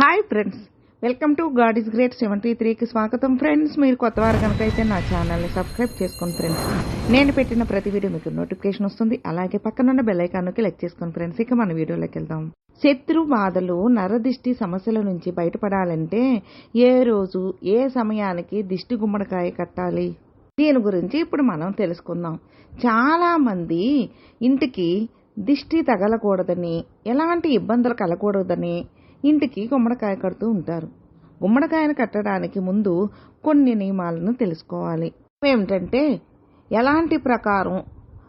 Hi friends welcome to God is great seventy త్రీకి స్వాగతం friends మీరు కొత్త వారు కనుక అయితే నా ఛానల్ని సబ్స్క్రైబ్ చేసుకోండి ఫ్రెండ్స్ నేను పెట్టిన ప్రతి వీడియో మీకు నోటిఫికేషన్ వస్తుంది. అలాగే పక్కనున్న బెల్ ఐకాన్కి లెక్ చేసుకోండి ఫ్రెండ్స్ ఇక మన వీడియోలోకి వెళ్దాం. శత్రు బాధలు నరదిష్టి సమస్యల నుంచి బయటపడాలంటే ఏ రోజు ఏ సమయానికి దిష్టి గుమ్మడికాయ కట్టాలి? దీని గురించి ఇప్పుడు మనం తెలుసుకుందాం. చాలా మంది ఇంటికి దిష్టి తగలకూడదని ఎలాంటి ఇబ్బందులు కలగకూడదని ఇంటికి గుమ్మడికాయ కడుతూ ఉంటారు. గుమ్మడికాయను కట్టడానికి ముందు కొన్ని నియమాలను తెలుసుకోవాలి. ఏమిటంటే ఎలాంటి ప్రకారం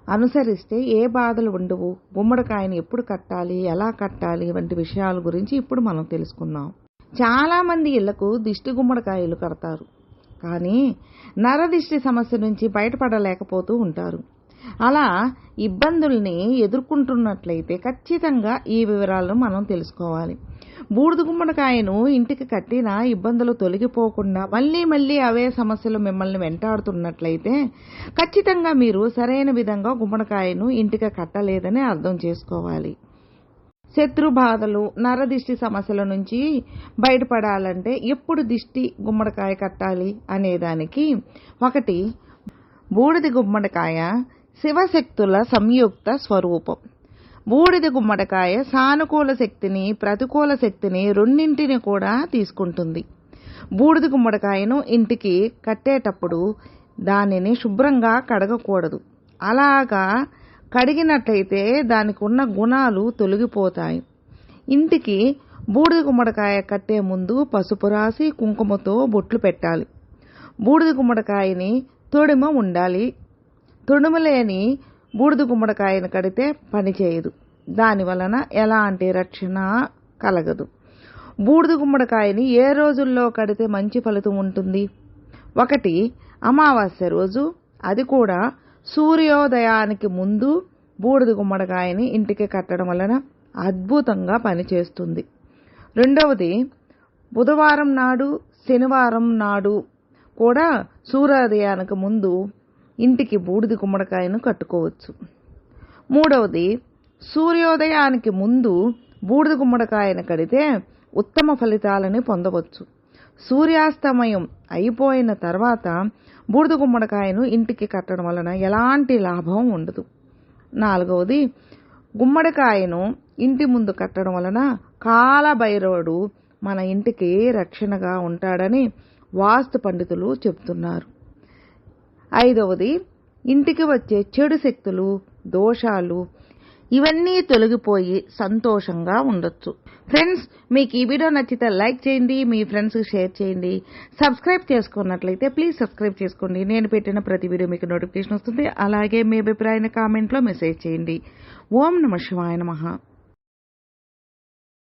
అనుసరిస్తే ఏ బాధలు ఉండవు? గుమ్మడికాయని ఎప్పుడు కట్టాలి? ఎలా కట్టాలి? వంటి విషయాల గురించి ఇప్పుడు మనం తెలుసుకుందాం. చాలామంది ఇళ్ళకు దిష్టి గుమ్మడికాయలు కడతారు. కానీ నరదిష్టి సమస్య నుంచి బయటపడలేకపోతూ ఉంటారు. అలా ఇబ్బందుల్ని ఎదుర్కొంటున్నట్లయితే ఖచ్చితంగా ఈ వివరాలను మనం తెలుసుకోవాలి. బూడిద గుమ్మడికాయను ఇంటికి కట్టిన ఇబ్బందులు తొలగిపోకుండా మళ్ళీ మళ్ళీ అవే సమస్యలు మిమ్మల్ని వెంటాడుతున్నట్లయితే ఖచ్చితంగా మీరు సరైన విధంగా గుమ్మడికాయను ఇంటికి కట్టలేదని అర్థం చేసుకోవాలి. శత్రు బాధలు నరదిష్టి సమస్యల నుంచి బయటపడాలంటే ఎప్పుడు దిష్టి గుమ్మడికాయ కట్టాలి అనేదానికి ఒకటి బూడిద గుమ్మడికాయ శివశక్తుల సంయుక్త స్వరూపం. బూడిద గుమ్మడికాయ సానుకూల శక్తిని ప్రతికూల శక్తిని రెండింటిని కూడా తీసుకుంటుంది. బూడిద గుమ్మడికాయను ఇంటికి కట్టేటప్పుడు దానిని శుభ్రంగా కడగకూడదు. అలాగా కడిగినట్లయితే దానికి ఉన్న గుణాలు తొలగిపోతాయి. ఇంటికి బూడిద గుమ్మడికాయ కట్టే ముందు పసుపు రాసి కుంకుమతో బొట్లు పెట్టాలి. బూడిద గుమ్మడికాయని తొడిమ ఉండాలి. తొడిమ బూడిద గుమ్మడికాయను కడితే పనిచేయదు దాని వలన ఎలాంటి రక్షణ కలగదు. బూడిద గుమ్మడికాయని ఏ రోజుల్లో కడితే మంచి ఫలితం ఉంటుంది? ఒకటి అమావాస్య రోజు అది కూడా సూర్యోదయానికి ముందు బూడిద గుమ్మడికాయని ఇంటికి కట్టడం వలన అద్భుతంగా పనిచేస్తుంది. రెండవది బుధవారం నాడు శనివారం నాడు కూడా సూర్యోదయానికి ముందు ఇంటికి బూడిద గుమ్మడికాయను కట్టుకోవచ్చు. మూడవది సూర్యోదయానికి ముందు బూడిద గుమ్మడికాయను కడితే ఉత్తమ ఫలితాలని పొందవచ్చు. సూర్యాస్తమయం అయిపోయిన తర్వాత బూడిద గుమ్మడికాయను ఇంటికి కట్టడం వలన ఎలాంటి లాభం ఉండదు. నాలుగవది గుమ్మడికాయను ఇంటి ముందు కట్టడం వలన కాలభైరవుడు మన ఇంటికి రక్షణగా ఉంటాడని వాస్తు పండితులు చెప్తున్నారు ఐదవది ఇంటికి వచ్చే చెడు శక్తులు దోషాలు ఇవన్నీ తొలగిపోయి సంతోషంగా ఉండొచ్చు. ఫ్రెండ్స్ మీకు ఈ వీడియో నచ్చితే లైక్ చేయండి మీ ఫ్రెండ్స్కి షేర్ చేయండి. సబ్స్క్రైబ్ చేసుకున్నట్లయితే ప్లీజ్ సబ్స్క్రైబ్ చేసుకోండి. నేను పెట్టిన ప్రతి వీడియో మీకు నోటిఫికేషన్ వస్తుంది. అలాగే మీ అభిప్రాయాన్ని కామెంట్లో మెసేజ్ చేయండి. ఓం నమ శివాయ నమ.